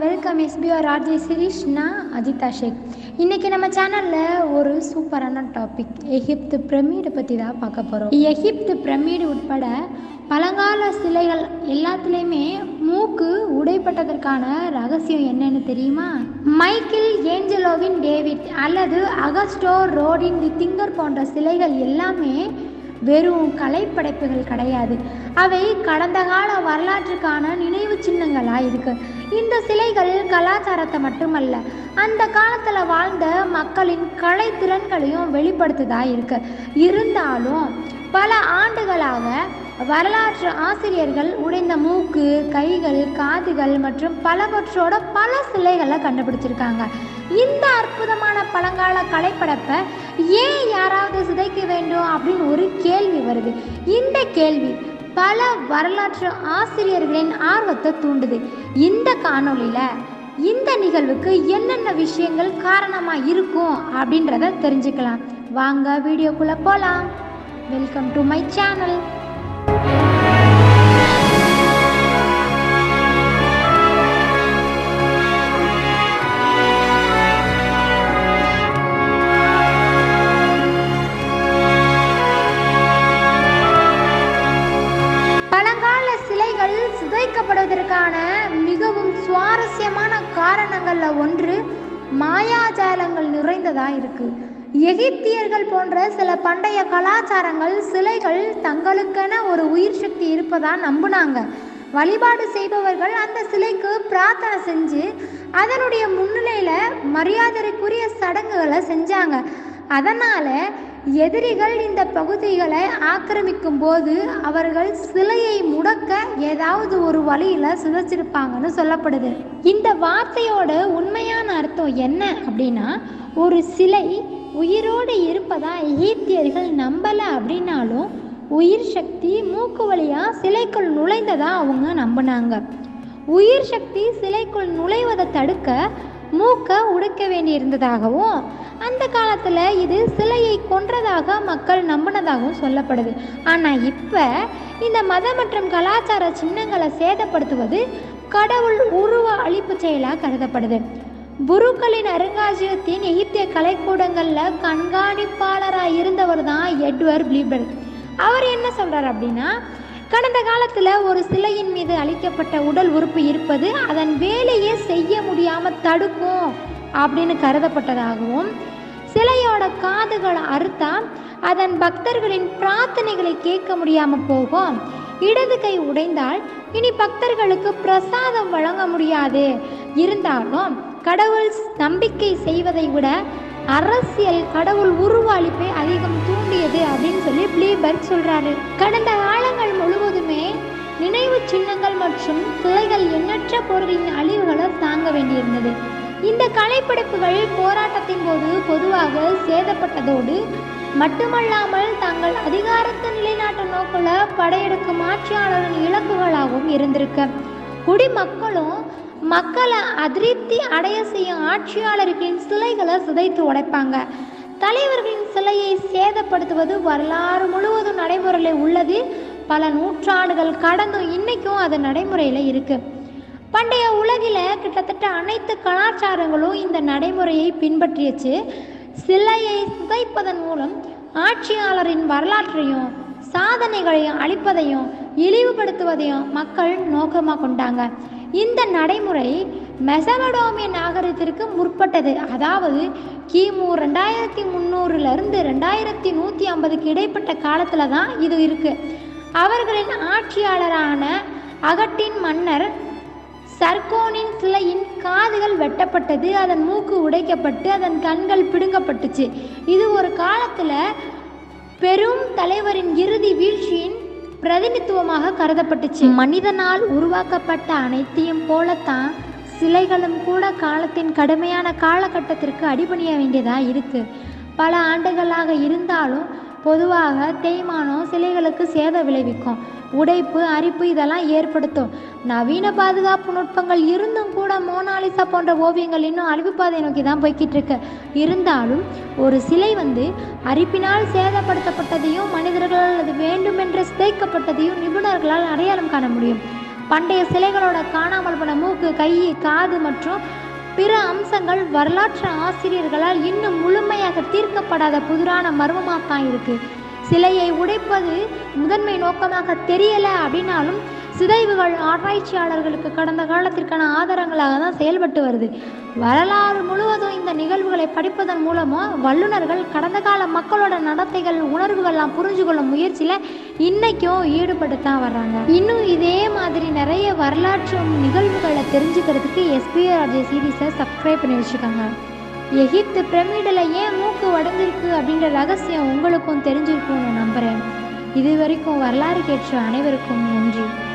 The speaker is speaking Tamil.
வெல்கம் எஸ்பிஆர் ஆர்ஜே சிரீஷ் நான் அஜிதா ஷேக் இன்றைக்கி நம்ம சேனலில் ஒரு சூப்பரான டாபிக் எகிப்து பிரமிடு பற்றி தான் பார்க்க போகிறோம் எகிப்து பிரமிடு உட்பட பழங்கால சிலைகள் எல்லாத்துலேயுமே மூக்கு உடைப்பட்டதற்கான ரகசியம் என்னன்னு தெரியுமா? மைக்கேல் ஏஞ்சலோவின் டேவிட் அல்லது அகஸ்டோ ரோடின் தி திங்கர் போன்ற சிலைகள் எல்லாமே வெறும் கலைப்படைப்புகள் கிடையாது. அவை கடந்த கால வரலாற்றுக்கான நினைவு சின்னங்களாக இருக்குது இந்த சிலைகள் கலாச்சாரத்தை மட்டுமல்ல அந்த காலத்தில் வாழ்ந்த மக்களின் கலைத்திறன்களையும் வெளிப்படுத்துதா இருக்கு. இருந்தாலும் பல ஆண்டுகளாக வரலாற்று ஆசிரியர்கள் உடைந்த மூக்கு கைகள் காதுகள் மற்றும் பலவற்றோட பல சிலைகளை கண்டுபிடிச்சிருக்காங்க. இந்த அற்புதமான பழங்கால கலைப்படப்பை ஏன் யாராவது சிதைக்க வேண்டும் அப்படின்னு ஒரு கேள்வி வருது. இந்த கேள்வி பல வரலாற்று ஆசிரியர்களின் ஆர்வத்தை தூண்டுது. இந்த காணொளியில் இந்த நிகழ்வுக்கு என்னென்ன விஷயங்கள் காரணமாக இருக்கும் அப்படின்றத தெரிஞ்சுக்கலாம். வாங்க வீடியோக்குள்ளே போகலாம் வெல்கம் டு மை சேனல் மாயாஜாலங்கள் நிறைந்ததாக இருக்கு. எகிப்தியர்கள் போன்ற சில பண்டைய கலாச்சாரங்கள் சிலைகள் தங்களுக்கென ஒரு உயிர் சக்தி இருப்பதா நம்பினாங்க. வழிபாடு செய்பவர்கள் அந்த சிலைக்கு பிரார்த்தனை செஞ்சு அதனுடைய முன்னிலையில் மரியாதைக்குரிய சடங்குகளை செஞ்சாங்க. அதனால் எதிரிகள் இந்த பகுதிகளை ஆக்கிரமிக்கும் போது அவர்கள் சிலையை முடக்க ஏதாவது ஒரு வழியில் சிதைச்சிருப்பாங்கன்னு சொல்லப்படுது. இந்த வார்த்தையோட உண்மையான அர்த்தம் என்ன அப்படின்னா ஒரு சிலை உயிரோடு இருப்பதா எகிப்தியர்கள் நம்பலை அப்படின்னாலும் உயிர் சக்தி மூக்கு வழியாக சிலைக்குள் நுழைந்ததா அவங்க நம்பினாங்க. உயிர் சக்தி சிலைக்குள் நுழைவதை தடுக்க மூக்கை உடைக்க வேண்டியிருந்ததாகவும் அந்த காலத்தில் இது சிலையை கொன்றதாக மக்கள் நம்பினதாகவும் சொல்லப்படுது. ஆனால் இப்போ இந்த மத மற்றும் கலாச்சார சின்னங்களை சேதப்படுத்துவது கடவுள் உருவ அழிப்பு செயலாக கருதப்படுது. புருக்களின் அருங்காட்சியகத்தின் எகிப்திய கலைக்கூடங்களில் கண்காணிப்பாளராக இருந்தவர் தான் எட்வர்ட் பிளிபர் அவர் என்ன சொல்கிறார் அப்படின்னா கடந்த காலத்தில் ஒரு சிலையின் மீது அளிக்கப்பட்ட உடல் உறுப்பு இருப்பது அதன் வேலையே செய்ய முடியாமல் தடுக்கும் அப்படின்னு கருதப்பட்டதாகவும் சிலையோட காதுகளை அறுத்தா அதன் பக்தர்களின் பிரார்த்தனைகளை கேட்க முடியாமல் போகும். இடது கை உடைந்தால் இனி பக்தர்களுக்கு பிரசாதம் வழங்க முடியாது. இருந்தாலும் கடவுள் நம்பிக்கை செய்வதை விட அரசியல் கடவுள் உருவாளிப்பை அதிகம் தூண்டியது அப்படின்னு சொல்லி பிளீபர்க் சொல்கிறாரு கடந்த காலங்கள் முழுவதுமே நினைவு சின்னங்கள் மற்றும் சிலைகள் எண்ணற்ற பொருளின் அழிவுகளை தாங்க வேண்டியிருந்தது. இந்த கலைப்படைப்புகள் போராட்டத்தின் போது பொதுவாக சேதப்பட்டதோடு மட்டுமல்லாமல் தங்கள் அதிகாரத்தை நிலைநாட்டும் நோக்கில் படையெடுக்கும் ஆட்சியாளரின் இலக்குகளாகவும் இருந்திருக்க. குடிமக்களும் மக்களை அதிருப்தி அடைய செய்யும் ஆட்சியாளர்களின் சிலைகளை சிதைத்து உடைப்பாங்க. தலைவர்களின் சிலையை சேதப்படுத்துவது வரலாறு முழுவதும் நடைமுறையில் உள்ளது. பல நூற்றாண்டுகள் கடந்தும் இன்னைக்கும் அது நடைமுறையில் இருக்கு. பண்டைய உலகில் கிட்டத்தட்ட அனைத்து கலாச்சாரங்களும் இந்த நடைமுறையை பின்பற்றியச்சு. சிலையை சிதைப்பதன் மூலம் ஆட்சியாளரின் வரலாற்றையும் சாதனைகளையும் அழிப்பதையும் இழிவுபடுத்துவதையும் மக்கள் நோக்கமாக கொண்டாங்க. இந்த நடைமுறை மெசபடோமிய நாகரிகத்திற்கு முற்பட்டது. அதாவது கிமு ரெண்டாயிரத்தி முந்நூறுலேருந்து ரெண்டாயிரத்தி நூற்றி ஐம்பதுக்கு இடைப்பட்ட காலத்தில் தான் இது இருக்குது அவர்களின் ஆட்சியாளரான அகட்டின் மன்னர் சர்கோனின் சிலையின் காதுகள் வெட்டப்பட்டது. அதன் மூக்கு உடைக்கப்பட்டு அதன் கண்கள் பிடுங்கப்பட்டுச்சு. இது ஒரு காலத்தில் பெரும் தலைவரின் இறுதி வீழ்ச்சியின் பிரதிநித்துவமாக கருதப்பட்டுச்சு. மனிதனால் உருவாக்கப்பட்ட அனைத்தையும் போலத்தான் சிலைகளும் கூட காலத்தின் கடுமையான காலகட்டத்திற்கு அடிபணிய வேண்டியதாக இருக்கு. பல ஆண்டுகளாக இருந்தாலும் பொதுவாக தேய்மானம் சிலைகளுக்கு சேத விளைவிக்கும். உடைப்பு அரிப்பு இதெல்லாம் ஏற்படுத்தும். நவீன பாதுகாப்பு நுட்பங்கள் இருந்தும் கூட மோனாலிசா போன்ற ஓவியங்கள் இன்னும் அழிவு பாதை நோக்கி தான் போய்கிட்டு இருக்கு. இருந்தாலும் ஒரு சிலை வந்து அரிப்பினால் சேதப்படுத்தப்பட்டதையும் மனிதர்களால் அது வேண்டுமென்று சிதைக்கப்பட்டதையும் நிபுணர்களால் அடையாளம் காண முடியும். பண்டைய சிலைகளோட காணாமல் போன மூக்கு கை காது மற்றும் பிற அம்சங்கள் வரலாற்று ஆசிரியர்களால் இன்னும் முழுமையாக தீர்க்கப்படாத புதிரான மர்மமாக தான் இருக்குது சிலையை உடைப்பது முதன்மை நோக்கமாக தெரியல அப்படின்னாலும் சிதைவுகள் ஆராய்ச்சியாளர்களுக்கு கடந்த காலத்திற்கான ஆதாரங்களாக தான் செயல்பட்டு வருது. வரலாறு முழுவதும் இந்த நிகழ்வுகளை படிப்பதன் மூலமும் வல்லுநர்கள் கடந்த கால மக்களோட நடத்தைகள் உணர்வுகள்லாம் புரிஞ்சு கொள்ள முயற்சியில் இன்னைக்கும் ஈடுபட்டு தான் வர்றாங்க. இன்னும் இதே மாதிரி நிறைய வரலாற்று நிகழ்வுகளை தெரிஞ்சுக்கிறதுக்கு எஸ்பிஆர்ஜே சீரீஸை சப்ஸ்கிரைப் பண்ணி வச்சுக்கோங்க எகிப்து பிரமிடில் ஏன் மூக்கு உடஞ்சிருக்கு அப்படின்ற ரகசியம் உங்களுக்கும் தெரிஞ்சிருக்கும்னு நம்புகிறேன் இது வரைக்கும் வரலாறு கேட்ட அனைவருக்கும் நன்றி.